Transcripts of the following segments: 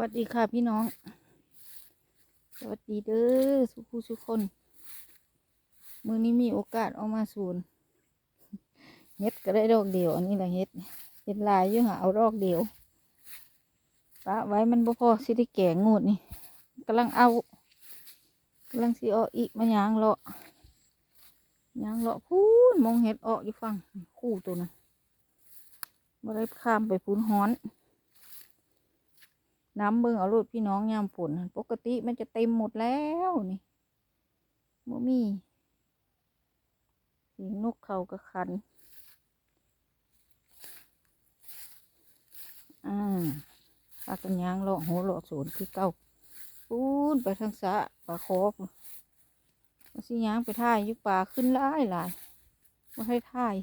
วัสดีค่ะพี่น้อง สวัสดีเด้อสุขูสุคน มือนี้มีโอกาสเออกมาศูนย์เฮ็ดก็ได้ดอกเดียว อันนี้แหละเฮ็ดเฮ็ดลายอยู่หาเอาดอกเดียวปะไว้มันบ่พอสิได้แก่งูดนี่กำลังเอากำลังสิเอาอีกมายางเลาะยางเลาะพูนมองเห็ดออกอยู่ฟังคู่ตัวนะบ่ได้ข้ามไปพูนฮ้อน น้ำเบิ่งเอาลูกพี่น้องยามฝนหั่นปกติมันจะเต็มหมดแล้วนี่บ่มีสียงนกเขากระคัน อ่าปลากันยางเลาะหัวเลาะสวนคือเก้าปูนไปทางสะปลาคอพุ่นมาสิยางไปท่ายยุป่าขึ้นหลายหลายบ่ให้ท่าย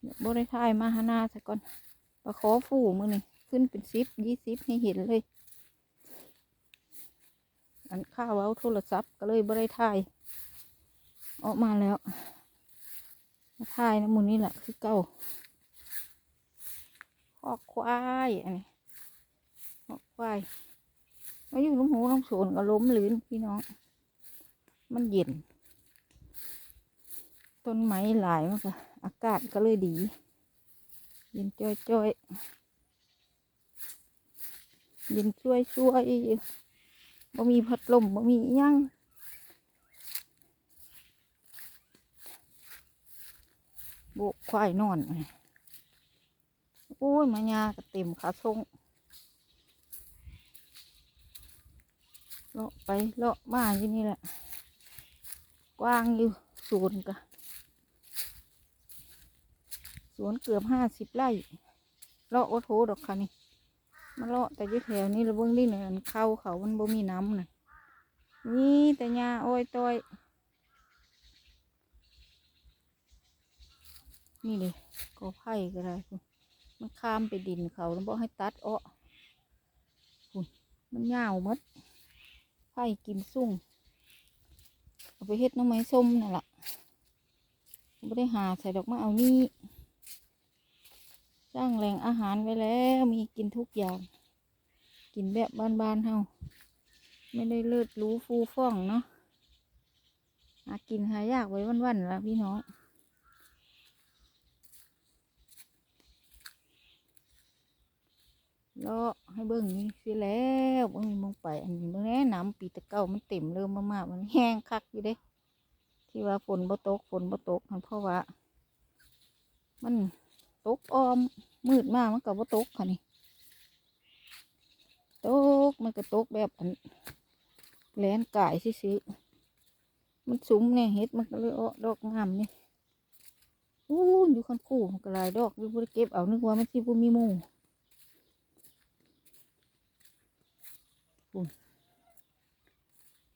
เดี๋ยวบ่ได้ท่ายมาหาหน้าซะก่อนปลาคอฟูมือนี่ ขึ้นเป็นสิบยี่สิบให้เห็นเลย อันข้าวเอาโทรศัพท์ก็เลยบ่ได้ถ่าย ออกมาแล้วมาถ่ายนะมูนี่แหละคือเก่าขอกควายอันนี้ขอกควายมาอยู่น้ำหูน้ำโสนก็ล้มลื่นพี่น้อง มันเย็น ต้นไม้หลายมากอะอากาศก็เลยดี เย็นจ้อยๆ เย็นช่วยช่วยบ่มีพัดลมบ่มีอยังโบกควายนอนไงโอ้ยมายากเต็มขาทรงเลาะไปเลาะมาอยู่นี่แหละ กว้างอยู่สวนกะสวนเกือบห้าสิบไร่เลาะโอโถดอกค่ะนี่ มาเลาะแต่ยี่แถวนี้เราเบิ่งดิเนี่ยอันเข้าเขามันบ่มีน้ำน่ะนี่แต่หญ้าอ้อยต้อยนี่เลยก็ไผ่ก็ได้พุ่นมันข้ามไปดินเขาแล้วบอกให้ตัดอ้อพุ่นมันยาวหมดไผ่กินสุ่งเอาไปเฮ็ดน้ำไม้ส้มนั่นแหละไม่ได้หาใส่ดอกมะเอานี่สร้างแหล่งอาหารไว้แล้วมีกินทุกอย่าง กินแบบบ้านๆเฮาไม่ได้เลิศรู้ฟูฟ่องเนาะหากินหายากไว้วันๆละพี่น้องเลาะให้เบิ่งนี่สิแล้วเบิ่งนี่มองไป อันนี้เบิ่งแน่น้ำปีตะเก้ามันเต็มเริ่มมากๆมันแห้งคักอยู่เด้ ที่ว่าฝนบ่ตกฝนบ่ตกนั่นเพราะว่า มันตกออมมืดมากมันก็บ่ตกค่ะนี่ ตกมันก็ตกแบบอันแหลนกายซื้อๆมันสุ้มเนี่ยเห็ดมันก็เลยออดอกงามนี่อู้อยู่คันคู่มันก็ลายดอกอยู่บ่ได้เก็บเอานึกว่ามันสิบ่มีมู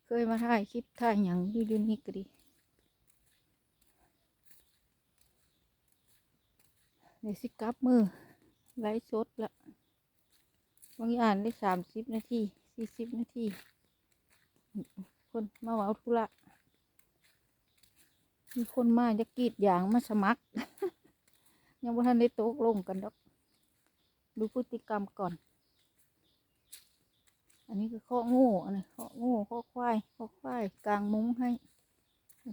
เคยมาถ่ายคลิปถ่ายหยังอยู่อยู่นี่ก็ดีเดี๋ยวสิกลับมือไลฟ์สดละางอ่างได้สามสิบนาทีสี่สิบนาทีคนมาเว้าธุระมีคนมาจะกรีดยางมาสมัคร ยังบ่าทันได้ตกลงกันดอก ดูพฤติกรรมก่อน อันนี้คือข้อโง่อันนี้ข้อโง่ข้อควายข้อควายกลางมุ้งให้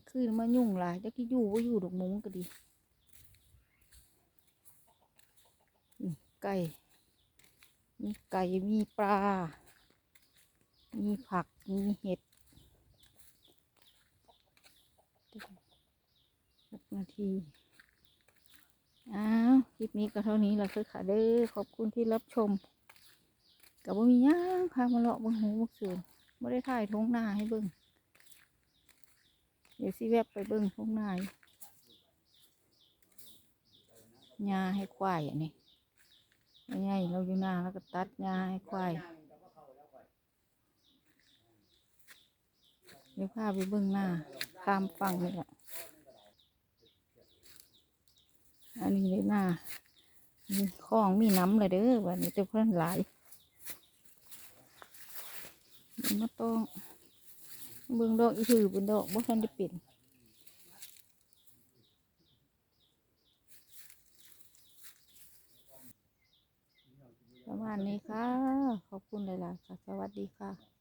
คือมายุ่งหลายจะกี่อยู่ว่าอยู่ดอกมุ้งก็ดีไก่ มีไก่มีปลา มีผักมีเห็ดหกนาที อ้าว คลิปนี้ก็เท่านี้และคือค่ะเด้อขอบคุณที่รับชมกับว่ามีย่างพามาเลาะเบงหูเบงสวนไม่ได้ถ่ายท้องนาให้เบิ้งเดี๋ยวสิแวบไปเบิ้งท้องนายน้าให้ควายอันนี้ ไม่ใช่เราอยู่นาแล้วก็ตัดหญ้าให้ควายเดี๋ยวพาไปเบื้องหน้า ข้ามฝั่งนี่แหละอันนี้เลยหน้ามีคลองมีน้ำเลยเด้อวันนี้จะเพิ่นหลายมาต้องเบื้องดอกอีถือเป็นดอกบ่ทันจะเป็นประมาณ มาณนี้ ค่ะ ขอบคุณหลายๆค่ะ สวัสดีค่ะ